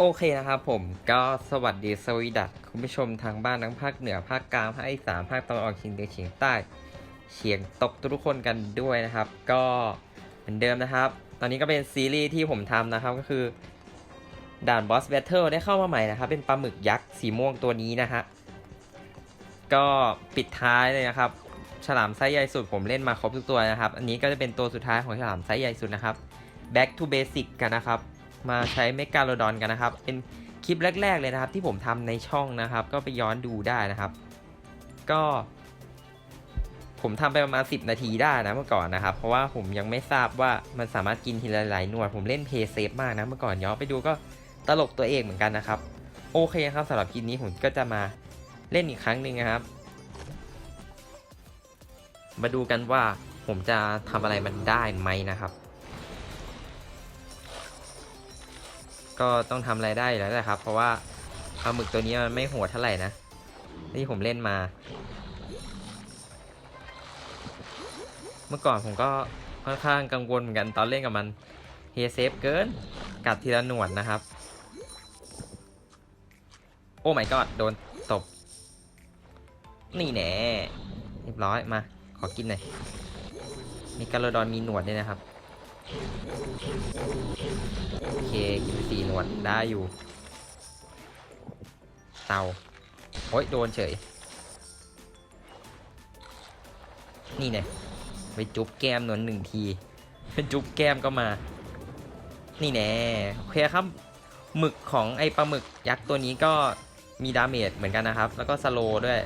โอเคนะครับผมก็สวัสดีสวีดัตคุณผู้ชมทางบ้านทั้งภาคเหนือภาคกลางภาคอีสานภาคตะวันออกเฉียงเหนือเฉียงใต้เฉียงตกทุกคนกันด้วยนะครับ ก็เหมือนเดิมนะครับ ตอนนี้ก็เป็นซีรีส์ที่ผมทำนะครับก็คือ ด่านบอสแบทเทิลได้เข้ามาใหม่นะครับ เป็นปลาหมึกยักษ์สีม่วงตัวนี้นะฮะก็ปิดท้ายเลยนะครับ ฉลามไซส์ใหญ่สุดผมเล่นมาครบทุกตัวนะครับ อันนี้ก็จะเป็นตัวสุดท้ายของฉลามไซส์ใหญ่สุดนะครับ back to basic กันนะครับ มาใช้เมกาโลดอนกันนะครับ เป็นคลิปแรก ๆ เลยนะครับ ที่ผมทำในช่องนะครับ ก็ไปย้อนดูได้นะครับ ก็ ผมทำไปประมาณ 10 นาทีได้นะเมื่อก่อนนะครับ เพราะว่าผมยังไม่ทราบว่ามันสามารถกินทีละหลายหน่วย ผมเล่นเพย์เซฟมากนะเมื่อก่อนย้อนไปดูก็ตลกตัวเองเหมือนกันนะครับ โอเคครับสำหรับคลิปนี้ผมก็จะมาเล่นอีกครั้งหนึ่งนะครับ มาดูกันว่าผมจะทำอะไรมันได้ไหมนะครับ ก็ต้องทำอะไรได้อยู่แล้วแหละครับ เพราะว่าปลาหมึกตัวนี้มันไม่โหดเท่าไหร่นะที่ผมเล่นมา เมื่อก่อนผมก็ค่อนข้างกังวลเหมือนกันตอนเล่นกับมันเฮเซฟเกินกัดทีละหนวดนะครับ โอ้ my god โดนตบ นี่แน่เรียบร้อยมา ขอกินหน่อยมีกาโลดอนมีหนวดด้วยนะครับ โอเค กินสี่หนวดได้อยู่ เตาโอ้ย โดนเฉย นี่เนี่ยไปจุ๊บแก้มหนวดหนึ่งทีเป็นจุ๊บแก้มก็มา นี่แน่โอเคครับ หมึกของไอปลาหมึกยักษ์ตัวนี้ก็มีดาเมจเหมือนกันนะครับ แล้วก็สโลด้วย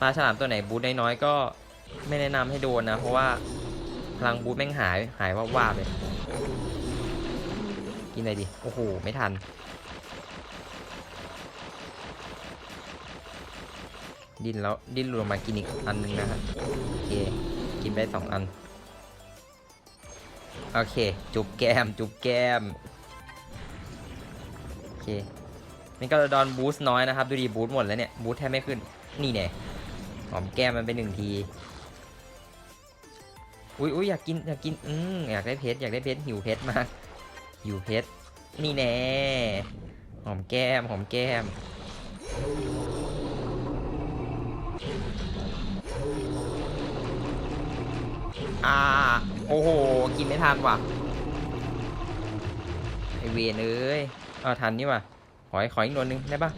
ปลาฉลามตัวไหนบูทน้อยๆก็ไม่แนะนำให้โดนนะ เพราะว่า พลังบูทแม่งหายหายว่าบๆเลย กินอะไรดิโอ้โห ไม่ทัน ดินแล้วดินรวมมากินอีกอันหนึงนะฮะโอเค กินไปสองอัน โอเค จุบแก้ม จุบแก้ม โอเคนี่ก็ดอนบูสต์น้อยนะครับ ดูดีบูสต์หมดแล้วเนี่ย บูสต์แทบไม่ขึ้น นี่เนี่ยหอมแก้มมันเป็นหนึ่งที อุ้ยอุ้ยอยากกินอยากกินอืมอยากได้เพชรอยากได้เพชรหิวเพชรมากหิวเพชรนี่แน่หอมแก้มหอมแก้มอ่าโอ้โหกินไม่ทันว่ะไอเวนเอ้ยเอาทันนี่ว่ะขอขออีกหนวดนึงได้ปะ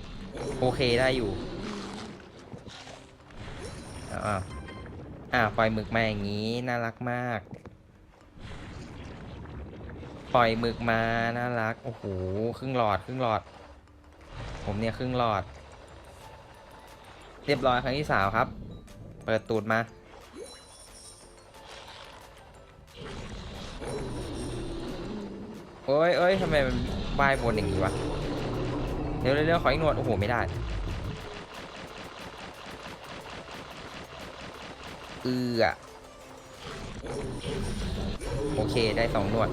โอเคได้อยู่อ้า อ่าปล่อยหมึกมาอย่างนี้น่ารักมาก ปล่อยหมึกมาน่ารักโอ้โหครึ่งหลอดครึ่งหลอด ผมเนี่ยครึ่งหลอด เรียบร้อยครั้งที่สามครับ เปิดตูดมาโอ้ยเอ้ยทำไมมันว่ายบนอย่างนี้วะเร็วเร็วเร็วขออีกหนวด โอ้โห ไม่ได้ เอือโอเคได้สองหนวด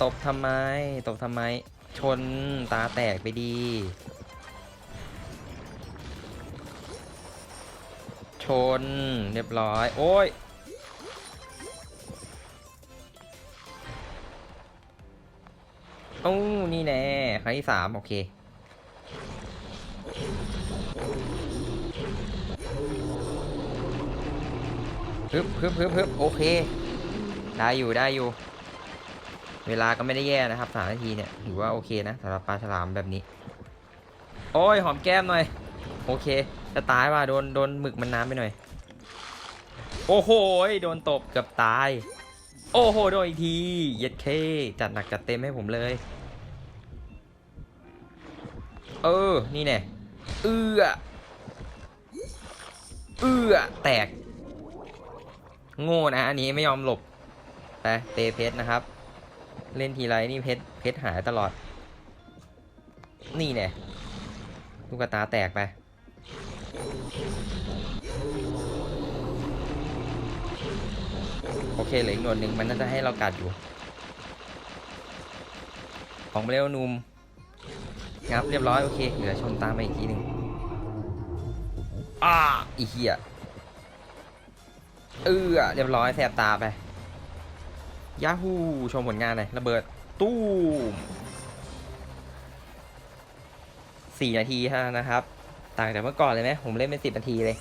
ตบทำไม ตบทำไม ชนตาแตกไปดี ชนเรียบร้อย โอ้ยโอ้นี่แน่ครั้งที่สามโอเค ฮึบฮึบฮึบฮึบโอเค ได้อยู่ได้อยู่ เวลาก็ไม่ได้แย่นะครับสามนาทีเนี่ยถือว่าโอเคนะสำหรับปลาฉลามแบบนี้ โอ้ยหอมแก้มหน่อย โอเค จะตายว่ะโดนโดนหมึกมันน้ำไปหน่อย โอ้โหโดนตบเกือบตาย โอ้โหโดนอีกที เย็ดเค จัดหนักจัดเต็มให้ผมเลย เออ นี่แน่ เอื้อเอื้อแตก โง่นะ อันนี้ไม่ยอมหลบ ไปเตะเพชรนะครับ เล่นทีไรนี่เพชรเพชรหายตลอด นี่แน่ลูกตาแตกไป โอเคเหลืออีกหนวดหนึ่งมันน่าจะให้เรากัดอยู่ ของเร็วนุ่ม งับเรียบร้อยโอเคเหลือชนตามมาอีกทีหนึ่งอ้าอีเหี้ยเออเรียบร้อยแสบตาไปยาฮูชมผลงานหน่อยระเบิดตู้มสี่นาทีเท่านั้นนะครับ ต่างจากเมื่อก่อนเลยไหมผมเล่นเป็นสิบนาทีเลย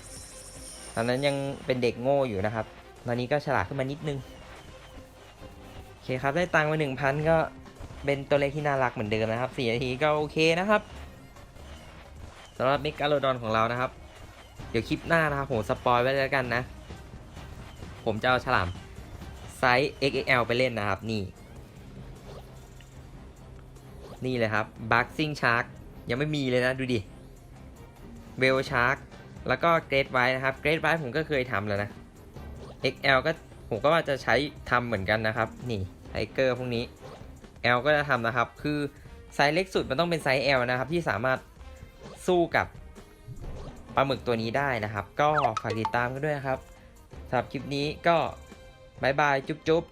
ตอนนั้นยังเป็นเด็กโง่อยู่นะครับ ตอนนี้ก็ฉลาดขึ้นมานิดนึงโอเคครับได้ตังค์มาหนึ่งพันก็ เป็นตัวเลขที่น่ารักเหมือนเดิมนะครับสี่นาทีก็โอเคนะครับสำหรับมิกาโลดอนของเรานะครับ เดี๋ยวคลิปหน้านะครับผมสปอยไว้แล้วกันนะ ผมจะเอาฉลามไซส์ xl ไปเล่นนะครับ นี่ นี่เลยครับบัคซิ่งชาร์กยังไม่มีเลยนะ ดูดิเวลชาร์กแล้วก็เกรดไว้นะครับเกรดไว้ผมก็เคยทำแล้วนะ XL ก็ผมก็ว่าจะใช้ทำเหมือนกันนะครับ นี่ไทเกอร์พวกนี้ L ก็จะทำนะครับ คือไซส์เล็กสุดมันต้องเป็นไซส์ L นะครับ ที่สามารถสู้กับปลาหมึกตัวนี้ได้นะครับ ก็ฝากติดตามกันด้วยนะครับสำหรับคลิปนี้ก็บายบายจุ๊บจุ๊บ